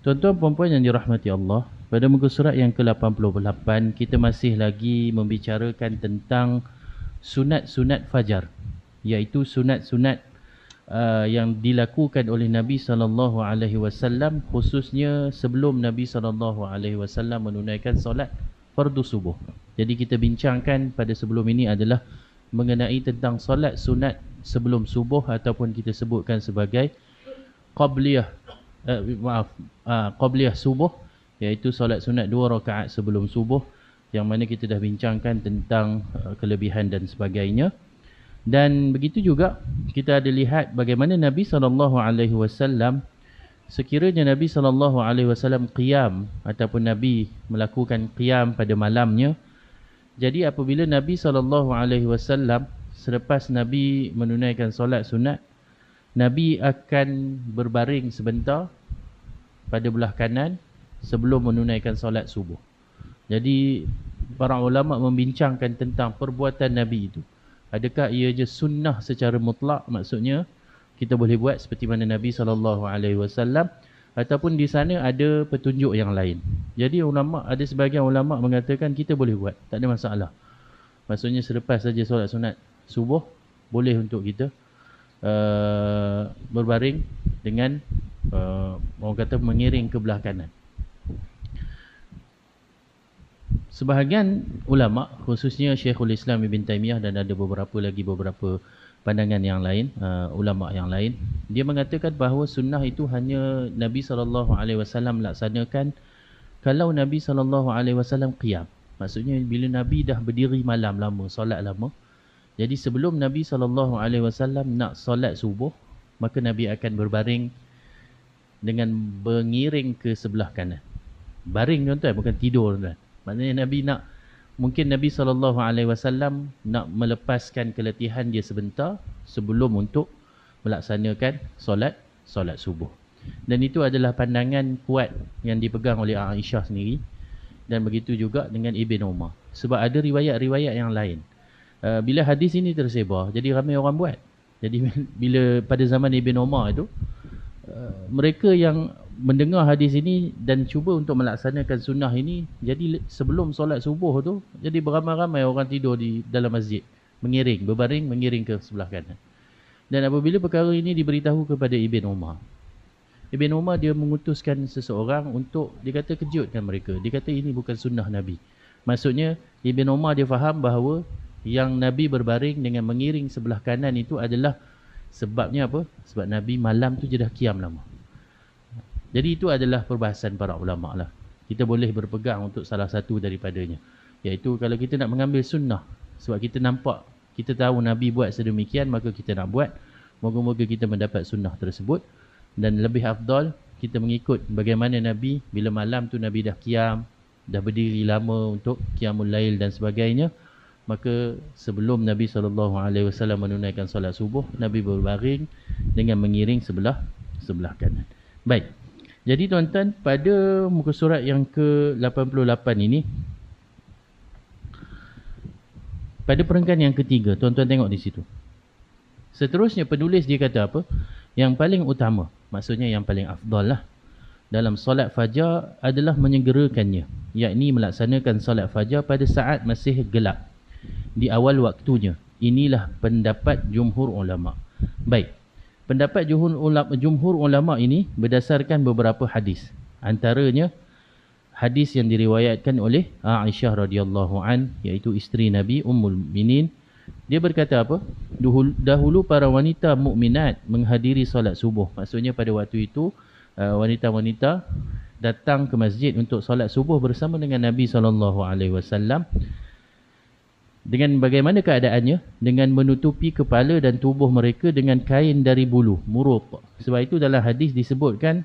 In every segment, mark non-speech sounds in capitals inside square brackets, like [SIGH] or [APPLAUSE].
Tuan-tuan puan-puan yang dirahmati Allah, pada muka surat yang ke-88 kita masih lagi membicarakan tentang sunat-sunat fajar, iaitu sunat-sunat uh, yang dilakukan oleh Nabi sallallahu alaihi wasallam khususnya sebelum Nabi sallallahu alaihi wasallam menunaikan solat fardu subuh. Jadi kita bincangkan pada sebelum ini adalah mengenai tentang solat sunat sebelum subuh ataupun kita sebutkan sebagai qabliyah uh, maaf. Uh, qabliyah subuh iaitu solat sunat dua rakaat sebelum subuh yang mana kita dah bincangkan tentang uh, kelebihan dan sebagainya. Dan begitu juga kita ada lihat bagaimana Nabi sallallahu alaihi wasallam sekiranya Nabi sallallahu alaihi wasallam qiyam ataupun Nabi melakukan qiyam pada malamnya jadi apabila Nabi sallallahu alaihi wasallam selepas Nabi menunaikan solat sunat Nabi akan berbaring sebentar pada belah kanan sebelum menunaikan solat subuh. Jadi para ulama membincangkan tentang perbuatan Nabi itu. Adakah ia je sunnah secara mutlak maksudnya kita boleh buat seperti mana Nabi saw ataupun di sana ada petunjuk yang lain. Jadi ulama ada sebahagian ulama mengatakan kita boleh buat, tak ada masalah. Maksudnya selepas saja solat sunat subuh boleh untuk kita uh, berbaring dengan uh, orang kata mengiring ke belah kanan. Sebahagian ulama khususnya Syekhul Islam Ibn Taymiyah dan ada beberapa lagi beberapa pandangan yang lain uh, ulama yang lain dia mengatakan bahawa sunnah itu hanya Nabi sallallahu alaihi wasallam laksanakan kalau Nabi sallallahu alaihi wasallam qiyam maksudnya bila Nabi dah berdiri malam lama solat lama jadi sebelum Nabi SAW nak solat subuh, maka Nabi akan berbaring dengan mengiring ke sebelah kanan. Baring tuan-tuan, bukan tidur tuan. Maknanya Nabi nak, mungkin Nabi SAW nak melepaskan keletihan dia sebentar sebelum untuk melaksanakan solat solat subuh. Dan itu adalah pandangan kuat yang dipegang oleh Aisyah sendiri. Dan begitu juga dengan Ibn Umar. Sebab ada riwayat-riwayat yang lain. Uh, bila hadis ini tersebar jadi ramai orang buat. Jadi [LAUGHS] bila pada zaman Ibn Umar itu uh, mereka yang mendengar hadis ini dan cuba untuk melaksanakan sunnah ini jadi sebelum solat subuh tu jadi beramai-ramai orang tidur di dalam masjid. Mengiring berbaring mengiring ke sebelah kanan. Dan apabila perkara ini diberitahu kepada Ibn Umar Ibn Umar dia mengutuskan seseorang untuk dia kata kejutkan mereka. Dia kata ini bukan sunnah Nabi. Maksudnya Ibn Umar dia faham bahawa yang Nabi berbaring dengan mengiring sebelah kanan itu adalah sebabnya apa? Sebab Nabi malam tu je dah kiam lama. Jadi itu adalah perbahasan para ulama lah. Kita boleh berpegang untuk salah satu daripadanya. Iaitu kalau kita nak mengambil sunnah. Sebab kita nampak, kita tahu Nabi buat sedemikian, maka kita nak buat. Moga-moga kita mendapat sunnah tersebut. Dan lebih afdal, kita mengikut bagaimana Nabi, bila malam tu Nabi dah kiam, dah berdiri lama untuk kiamul lail dan sebagainya maka sebelum Nabi SAW menunaikan solat subuh Nabi berbaring dengan mengiring sebelah sebelah kanan. Baik. Jadi tuan-tuan pada muka surat yang ke-88 ini pada perenggan yang ketiga tuan-tuan tengok di situ. Seterusnya penulis dia kata apa? Yang paling utama maksudnya yang paling afdal lah dalam solat fajar adalah menyegerakannya yakni melaksanakan solat fajar pada saat masih gelap di awal waktunya. Inilah pendapat jumhur ulama. Baik. Pendapat jumhur ulama, jumhur ulama ini berdasarkan beberapa hadis. Antaranya hadis yang diriwayatkan oleh Aisyah radhiyallahu an iaitu isteri Nabi Ummul Minin. Dia berkata apa? Dahulu para wanita mukminat menghadiri solat subuh. Maksudnya pada waktu itu uh, wanita-wanita datang ke masjid untuk solat subuh bersama dengan Nabi sallallahu alaihi wasallam dengan bagaimana keadaannya? Dengan menutupi kepala dan tubuh mereka dengan kain dari bulu, muruk. Sebab itu dalam hadis disebutkan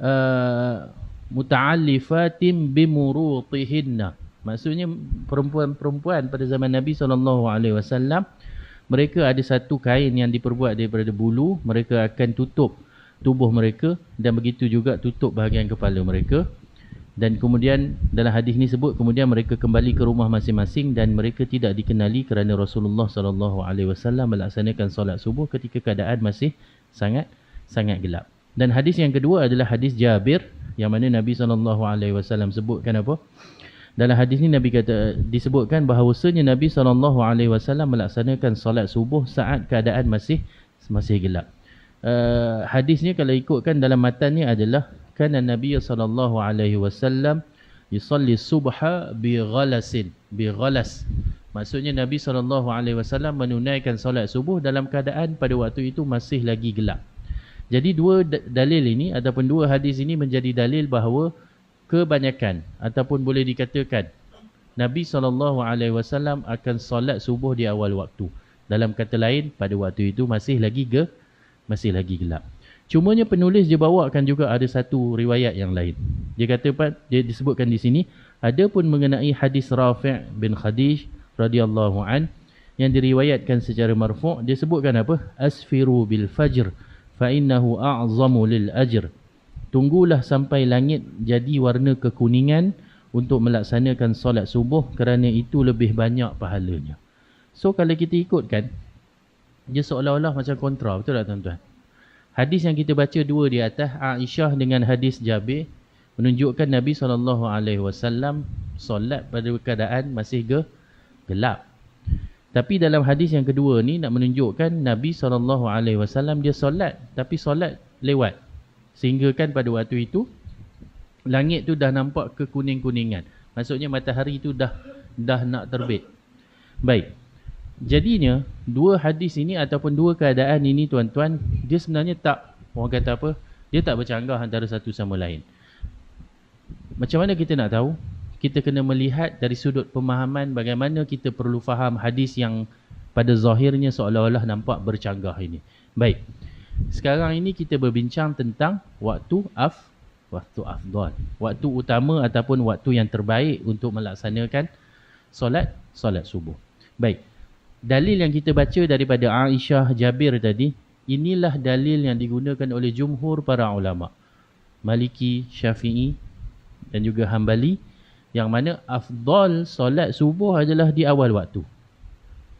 uh, muta'allifatim bimurutihinna. Maksudnya perempuan-perempuan pada zaman Nabi SAW mereka ada satu kain yang diperbuat daripada bulu, mereka akan tutup tubuh mereka dan begitu juga tutup bahagian kepala mereka dan kemudian dalam hadis ini sebut kemudian mereka kembali ke rumah masing-masing dan mereka tidak dikenali kerana Rasulullah sallallahu alaihi wasallam melaksanakan solat subuh ketika keadaan masih sangat sangat gelap. Dan hadis yang kedua adalah hadis Jabir yang mana Nabi SAW sebutkan apa? Dalam hadis ni Nabi kata disebutkan bahawasanya Nabi SAW melaksanakan solat subuh saat keadaan masih masih gelap. Uh, hadis ni kalau ikutkan dalam matan ni adalah kan Nabi sallallahu alaihi wasallam yusalli subha bi ghalasin bi ghalas maksudnya Nabi sallallahu alaihi wasallam menunaikan solat subuh dalam keadaan pada waktu itu masih lagi gelap. Jadi dua dalil ini ataupun dua hadis ini menjadi dalil bahawa kebanyakan ataupun boleh dikatakan Nabi sallallahu alaihi wasallam akan solat subuh di awal waktu. Dalam kata lain pada waktu itu masih lagi ge masih lagi gelap. Cumanya penulis dia bawakan juga ada satu riwayat yang lain. Dia kata dia disebutkan di sini ada pun mengenai hadis Rafi' bin Khadij radhiyallahu an yang diriwayatkan secara marfu' dia sebutkan apa? Asfiru bil fajr fa innahu a'zamu lil ajr. Tunggulah sampai langit jadi warna kekuningan untuk melaksanakan solat subuh kerana itu lebih banyak pahalanya. So kalau kita ikutkan dia seolah-olah macam kontra betul tak tuan-tuan hadis yang kita baca dua di atas Aisyah dengan hadis Jabir menunjukkan Nabi SAW solat pada keadaan masih ge gelap. Tapi dalam hadis yang kedua ni nak menunjukkan Nabi SAW dia solat tapi solat lewat. Sehingga kan pada waktu itu langit tu dah nampak kekuning-kuningan. Maksudnya matahari tu dah dah nak terbit. Baik Jadinya dua hadis ini ataupun dua keadaan ini tuan-tuan dia sebenarnya tak orang kata apa dia tak bercanggah antara satu sama lain. Macam mana kita nak tahu? Kita kena melihat dari sudut pemahaman bagaimana kita perlu faham hadis yang pada zahirnya seolah-olah nampak bercanggah ini. Baik. Sekarang ini kita berbincang tentang waktu af waktu afdal. Waktu utama ataupun waktu yang terbaik untuk melaksanakan solat solat subuh. Baik dalil yang kita baca daripada Aisyah Jabir tadi inilah dalil yang digunakan oleh jumhur para ulama. Maliki, Syafi'i dan juga Hambali yang mana afdal solat subuh adalah di awal waktu.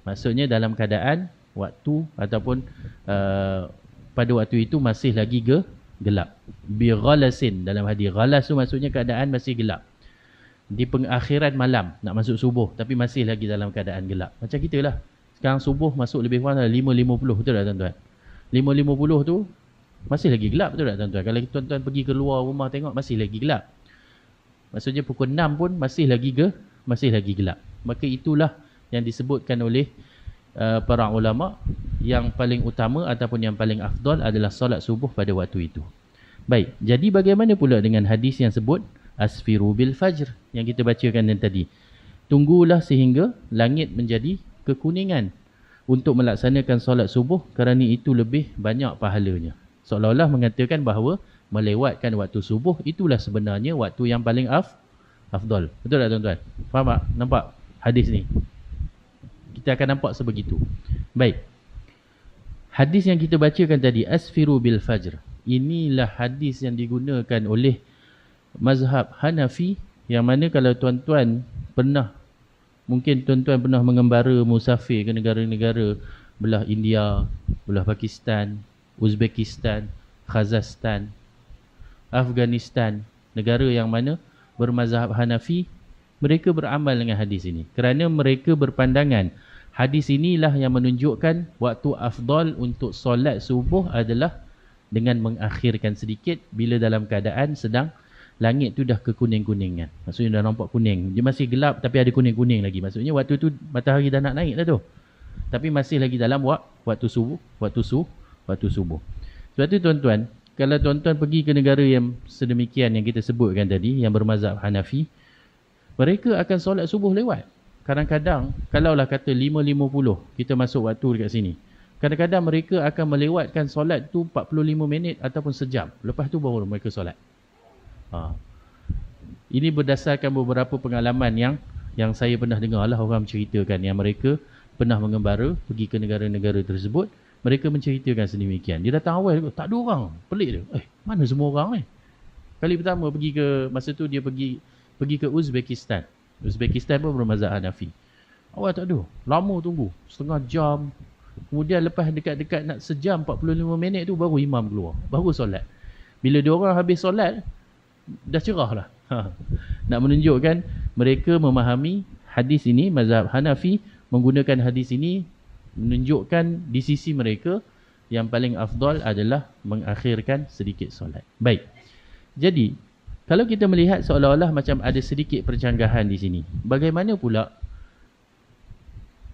Maksudnya dalam keadaan waktu ataupun uh, pada waktu itu masih lagi ge, gelap. Bi ghalasin dalam hadis ghalas tu maksudnya keadaan masih gelap. Di pengakhiran malam nak masuk subuh tapi masih lagi dalam keadaan gelap. Macam kita lah sekarang subuh masuk lebih kurang 5.50 betul tak tuan-tuan? 5.50 tu masih lagi gelap betul tak tuan-tuan? Kalau tuan-tuan pergi keluar rumah tengok masih lagi gelap. Maksudnya pukul 6 pun masih lagi ke masih lagi gelap. Maka itulah yang disebutkan oleh uh, para ulama yang paling utama ataupun yang paling afdal adalah solat subuh pada waktu itu. Baik jadi bagaimana pula dengan hadis yang sebut asfiru bil fajr yang kita bacakan tadi? Tunggulah sehingga langit menjadi kekuningan untuk melaksanakan solat subuh kerana itu lebih banyak pahalanya. Seolah-olah mengatakan bahawa melewatkan waktu subuh itulah sebenarnya waktu yang paling af afdal. Betul tak tuan-tuan? Faham tak? Nampak hadis ni? Kita akan nampak sebegitu. Baik. Hadis yang kita bacakan tadi asfiru bil fajr. Inilah hadis yang digunakan oleh mazhab Hanafi yang mana kalau tuan-tuan pernah Mungkin tuan-tuan pernah mengembara musafir ke negara-negara belah India, belah Pakistan, Uzbekistan, Kazakhstan, Afghanistan, negara yang mana bermazhab Hanafi, mereka beramal dengan hadis ini. Kerana mereka berpandangan hadis inilah yang menunjukkan waktu afdal untuk solat subuh adalah dengan mengakhirkan sedikit bila dalam keadaan sedang langit tu dah kekuning-kuningan. Maksudnya dah nampak kuning. Dia masih gelap tapi ada kuning-kuning lagi. Maksudnya waktu tu matahari dah nak naik dah tu. Tapi masih lagi dalam waktu subuh, waktu subuh, waktu subuh. Sebab tu tuan-tuan, kalau tuan-tuan pergi ke negara yang sedemikian yang kita sebutkan tadi, yang bermazhab Hanafi, mereka akan solat subuh lewat. Kadang-kadang, kalaulah kata 5.50 kita masuk waktu dekat sini. Kadang-kadang mereka akan melewatkan solat tu 45 minit ataupun sejam. Lepas tu baru mereka solat. Ha. Ini berdasarkan beberapa pengalaman yang yang saya pernah dengar lah orang menceritakan. Yang mereka pernah mengembara pergi ke negara-negara tersebut mereka menceritakan sedemikian. Dia datang awal tak ada orang. Pelik dia. Eh mana semua orang ni kali pertama pergi ke masa tu dia pergi pergi ke Uzbekistan. Uzbekistan pun bermazhab Hanafi. Awal tak ada? Lama tunggu. Setengah jam. Kemudian lepas dekat-dekat nak sejam 45 minit tu baru imam keluar. Baru solat. Bila dia orang habis solat, dah cerah lah. Ha. Nak menunjukkan mereka memahami hadis ini, mazhab Hanafi menggunakan hadis ini menunjukkan di sisi mereka yang paling afdal adalah mengakhirkan sedikit solat. Baik. Jadi, kalau kita melihat seolah-olah macam ada sedikit percanggahan di sini. Bagaimana pula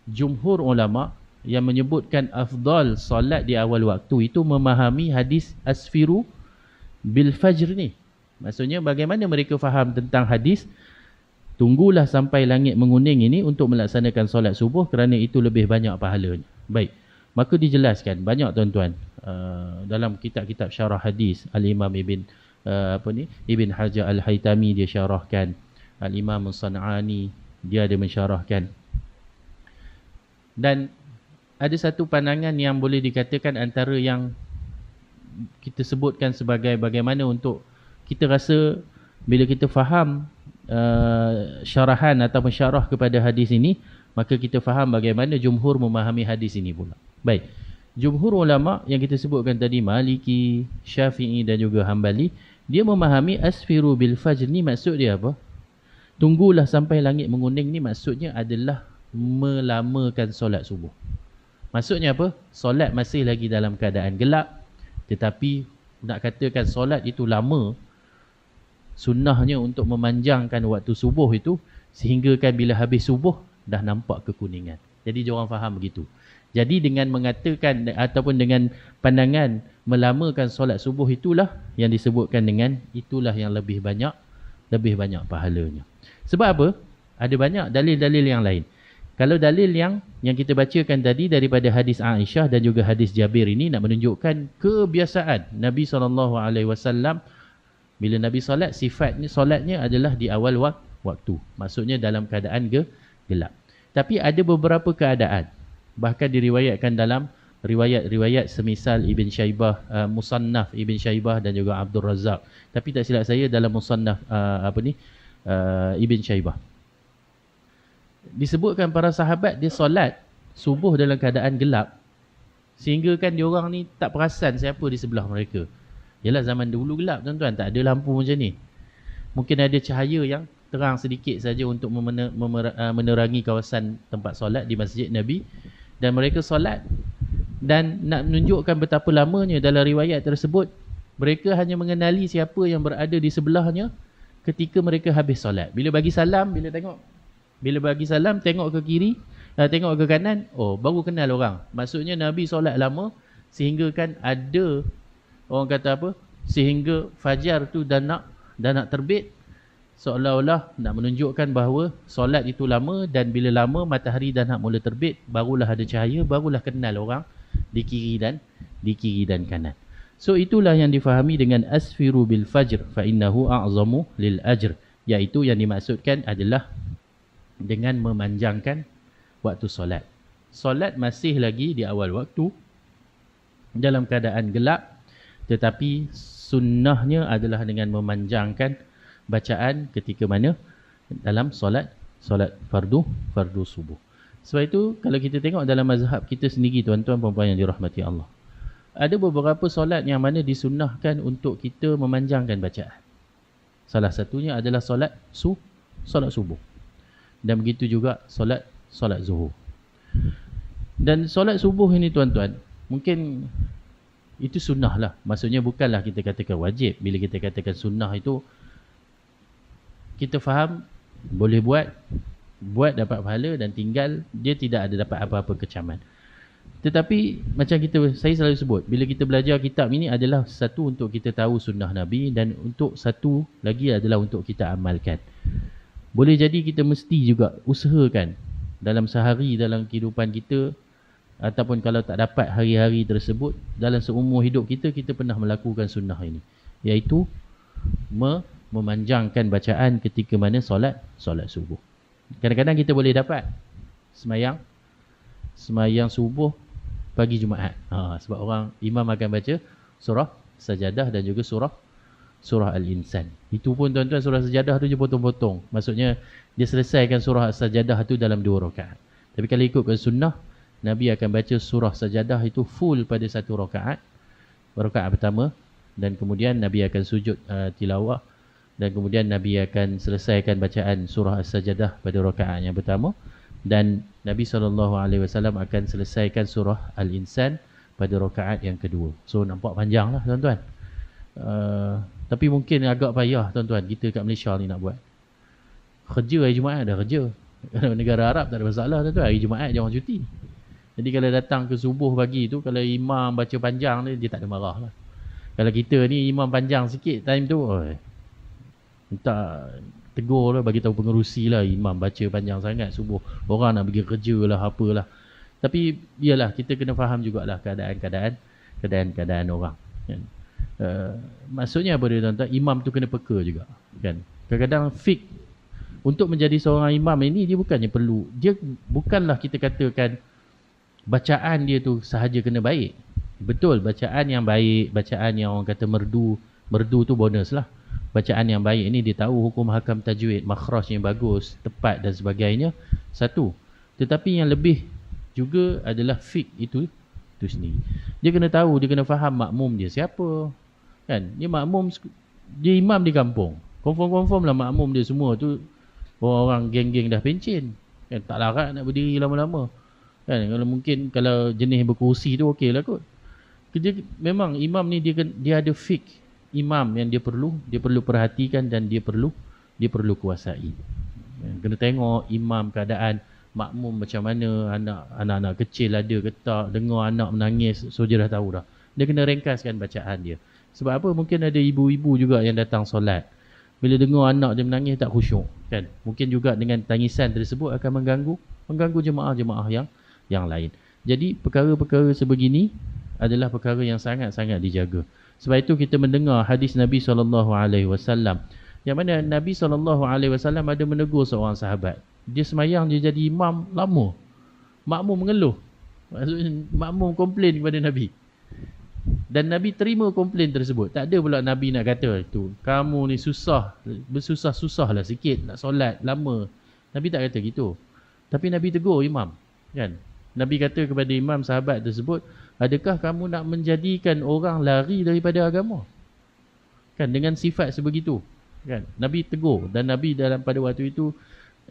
jumhur ulama yang menyebutkan afdal solat di awal waktu itu memahami hadis asfiru bil fajr ni. Maksudnya bagaimana mereka faham tentang hadis tunggulah sampai langit menguning ini untuk melaksanakan solat subuh kerana itu lebih banyak pahalanya. Baik. Maka dijelaskan banyak tuan-tuan uh, dalam kitab-kitab syarah hadis Al-Imam Ibn uh, apa ni Ibn Hajar Al-Haytami dia syarahkan Al-Imam Sanani dia ada mensyarahkan dan ada satu pandangan yang boleh dikatakan antara yang kita sebutkan sebagai bagaimana untuk kita rasa bila kita faham uh, syarahan atau syarah kepada hadis ini maka kita faham bagaimana jumhur memahami hadis ini pula. Baik. Jumhur ulama yang kita sebutkan tadi Maliki, Syafi'i dan juga Hambali dia memahami asfiru bil fajr ni maksud dia apa? Tunggulah sampai langit menguning ni maksudnya adalah melamakan solat subuh. Maksudnya apa? Solat masih lagi dalam keadaan gelap tetapi nak katakan solat itu lama sunnahnya untuk memanjangkan waktu subuh itu sehingga kan bila habis subuh dah nampak kekuningan. Jadi dia orang faham begitu. Jadi dengan mengatakan ataupun dengan pandangan melamakan solat subuh itulah yang disebutkan dengan itulah yang lebih banyak lebih banyak pahalanya. Sebab apa? Ada banyak dalil-dalil yang lain. Kalau dalil yang yang kita bacakan tadi daripada hadis Aisyah dan juga hadis Jabir ini nak menunjukkan kebiasaan Nabi saw bila Nabi solat, sifatnya solatnya adalah di awal wak waktu. Maksudnya dalam keadaan ge gelap. Tapi ada beberapa keadaan. Bahkan diriwayatkan dalam riwayat-riwayat semisal Ibn Syaibah, uh, Musannaf Ibn Syaibah dan juga Abdul Razak. Tapi tak silap saya dalam Musannaf uh, apa ni? Uh, Ibn Syaibah. Disebutkan para sahabat dia solat subuh dalam keadaan gelap. Sehingga kan diorang ni tak perasan siapa di sebelah mereka. Yalah zaman dulu gelap tuan-tuan, tak ada lampu macam ni. Mungkin ada cahaya yang terang sedikit saja untuk uh, menerangi kawasan tempat solat di Masjid Nabi dan mereka solat dan nak menunjukkan betapa lamanya dalam riwayat tersebut mereka hanya mengenali siapa yang berada di sebelahnya ketika mereka habis solat. Bila bagi salam, bila tengok bila bagi salam tengok ke kiri, uh, tengok ke kanan, oh baru kenal orang. Maksudnya Nabi solat lama sehingga kan ada orang kata apa? Sehingga fajar tu dah nak dah nak terbit. Seolah-olah nak menunjukkan bahawa solat itu lama dan bila lama matahari dah nak mula terbit barulah ada cahaya barulah kenal orang di kiri dan di kiri dan kanan. So itulah yang difahami dengan asfiru bil fajr fa innahu a'zamu lil ajr. Iaitu yang dimaksudkan adalah dengan memanjangkan waktu solat. Solat masih lagi di awal waktu dalam keadaan gelap tetapi sunnahnya adalah dengan memanjangkan bacaan ketika mana dalam solat solat fardu fardu subuh. Sebab itu kalau kita tengok dalam mazhab kita sendiri tuan-tuan puan-puan yang dirahmati Allah. Ada beberapa solat yang mana disunnahkan untuk kita memanjangkan bacaan. Salah satunya adalah solat su solat subuh. Dan begitu juga solat solat zuhur. Dan solat subuh ini tuan-tuan, mungkin itu sunnah lah. Maksudnya bukanlah kita katakan wajib. Bila kita katakan sunnah itu, kita faham boleh buat, buat dapat pahala dan tinggal, dia tidak ada dapat apa-apa kecaman. Tetapi macam kita, saya selalu sebut, bila kita belajar kitab ini adalah satu untuk kita tahu sunnah Nabi dan untuk satu lagi adalah untuk kita amalkan. Boleh jadi kita mesti juga usahakan dalam sehari dalam kehidupan kita ataupun kalau tak dapat hari-hari tersebut dalam seumur hidup kita kita pernah melakukan sunnah ini. Iaitu me memanjangkan bacaan ketika mana solat solat subuh. Kadang-kadang kita boleh dapat semayang semayang subuh pagi Jumaat. Ha, sebab orang imam akan baca surah sajadah dan juga surah surah al-insan. Itu pun tuan-tuan surah sajadah tu je potong-potong. Maksudnya dia selesaikan surah sajadah tu dalam dua rakaat. Tapi kalau ikutkan sunnah Nabi akan baca surah sajadah itu full pada satu rakaat. Rakaat pertama dan kemudian Nabi akan sujud uh, tilawah dan kemudian Nabi akan selesaikan bacaan surah As-Sajdah pada rakaat yang pertama dan Nabi SAW akan selesaikan surah Al-Insan pada rakaat yang kedua. So nampak panjang lah tuan-tuan. Uh, tapi mungkin agak payah tuan-tuan kita kat Malaysia ni nak buat. Kerja hari Jumaat dah kerja. [LAUGHS] Negara Arab tak ada masalah tuan-tuan. Hari Jumaat orang cuti. Jadi kalau datang ke subuh pagi tu kalau imam baca panjang ni dia tak ada marah lah. Kalau kita ni imam panjang sikit time tu, oh, minta tegur lah, bagi tahu pengerusi lah imam baca panjang sangat subuh. Orang nak pergi kerja lah, apalah. Tapi biarlah kita kena faham jugalah keadaan-keadaan keadaan-keadaan orang. Kan? Uh, maksudnya apa dia tuan-tuan? Imam tu kena peka juga. Kan? Kadang-kadang fik untuk menjadi seorang imam ini dia bukannya perlu. Dia bukanlah kita katakan bacaan dia tu sahaja kena baik. Betul, bacaan yang baik, bacaan yang orang kata merdu, merdu tu bonus lah. Bacaan yang baik ni dia tahu hukum hakam tajwid, makhraj yang bagus, tepat dan sebagainya. Satu. Tetapi yang lebih juga adalah fik itu itu sendiri. Dia kena tahu, dia kena faham makmum dia siapa. Kan? Dia makmum dia imam di kampung. Confirm-confirm lah makmum dia semua tu orang-orang geng-geng dah pencin. Kan? Tak larat nak berdiri lama-lama. Kan? Kalau mungkin kalau jenis berkursi tu okey lah kot. Kerja memang imam ni dia dia ada fik imam yang dia perlu dia perlu perhatikan dan dia perlu dia perlu kuasai. Kena tengok imam keadaan makmum macam mana anak anak-anak kecil ada ke tak dengar anak menangis so dia dah tahu dah. Dia kena ringkaskan bacaan dia. Sebab apa? Mungkin ada ibu-ibu juga yang datang solat. Bila dengar anak dia menangis tak khusyuk kan? Mungkin juga dengan tangisan tersebut akan mengganggu mengganggu jemaah-jemaah yang yang lain jadi perkara-perkara sebegini adalah perkara yang sangat-sangat dijaga. Sebab itu kita mendengar hadis Nabi SAW yang mana Nabi SAW ada menegur seorang sahabat. Dia semayang dia jadi imam lama. Makmum mengeluh. Maksudnya makmum komplain kepada Nabi. Dan Nabi terima komplain tersebut. Tak ada pula Nabi nak kata itu. Kamu ni susah. Bersusah-susah lah sikit nak solat lama. Nabi tak kata gitu. Tapi Nabi tegur imam. Kan? Nabi kata kepada imam sahabat tersebut. Adakah kamu nak menjadikan orang lari daripada agama? Kan dengan sifat sebegitu. Kan? Nabi tegur dan Nabi dalam pada waktu itu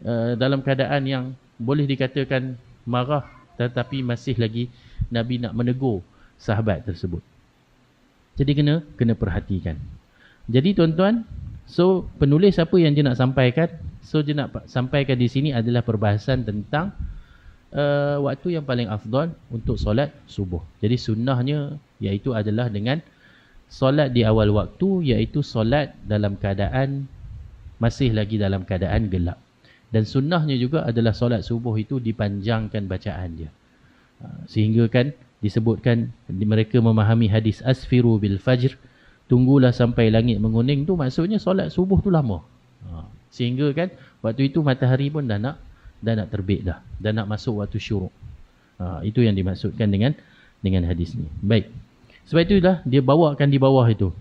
uh, dalam keadaan yang boleh dikatakan marah tetapi masih lagi Nabi nak menegur sahabat tersebut. Jadi kena kena perhatikan. Jadi tuan-tuan, so penulis apa yang dia nak sampaikan? So dia nak sampaikan di sini adalah perbahasan tentang uh, waktu yang paling afdal untuk solat subuh. Jadi sunnahnya iaitu adalah dengan solat di awal waktu iaitu solat dalam keadaan masih lagi dalam keadaan gelap. Dan sunnahnya juga adalah solat subuh itu dipanjangkan bacaan dia. Uh, sehingga kan disebutkan mereka memahami hadis asfiru bil fajr tunggulah sampai langit menguning tu maksudnya solat subuh tu lama. Uh, sehingga kan waktu itu matahari pun dah nak dan nak terbit dah dan nak masuk waktu syuruk. Ha, itu yang dimaksudkan dengan dengan hadis ni. Baik. Sebab itulah dia bawakan di bawah itu.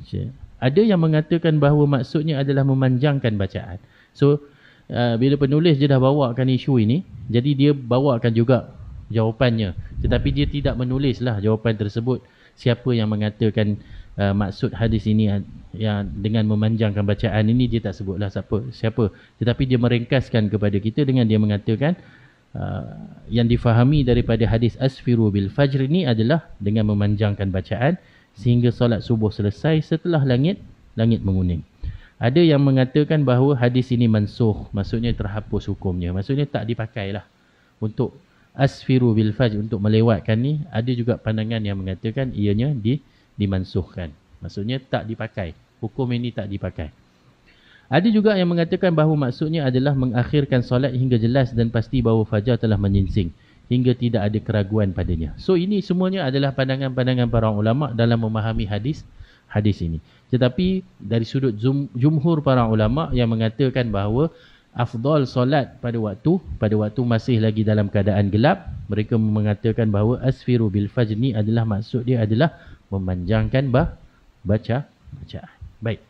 Ada yang mengatakan bahawa maksudnya adalah memanjangkan bacaan. So uh, bila penulis dia dah bawakan isu ini, jadi dia bawakan juga jawapannya. Tetapi dia tidak menulislah jawapan tersebut siapa yang mengatakan uh, maksud hadis ini yang dengan memanjangkan bacaan ini dia tak sebutlah siapa siapa. Tetapi dia meringkaskan kepada kita dengan dia mengatakan uh, yang difahami daripada hadis asfiru bil fajr ini adalah dengan memanjangkan bacaan sehingga solat subuh selesai setelah langit langit menguning. Ada yang mengatakan bahawa hadis ini mansuh maksudnya terhapus hukumnya. Maksudnya tak dipakailah untuk asfiru bil fajr untuk melewatkan ni. Ada juga pandangan yang mengatakan ianya di dimansuhkan. Maksudnya tak dipakai. Hukum ini tak dipakai. Ada juga yang mengatakan bahawa maksudnya adalah mengakhirkan solat hingga jelas dan pasti bahawa fajar telah menyingsing. Hingga tidak ada keraguan padanya. So ini semuanya adalah pandangan-pandangan para ulama dalam memahami hadis hadis ini. Tetapi dari sudut jumhur para ulama yang mengatakan bahawa afdal solat pada waktu pada waktu masih lagi dalam keadaan gelap mereka mengatakan bahawa asfiru bil fajr ni adalah maksud dia adalah memanjangkan bah, baca bacaan. Baik.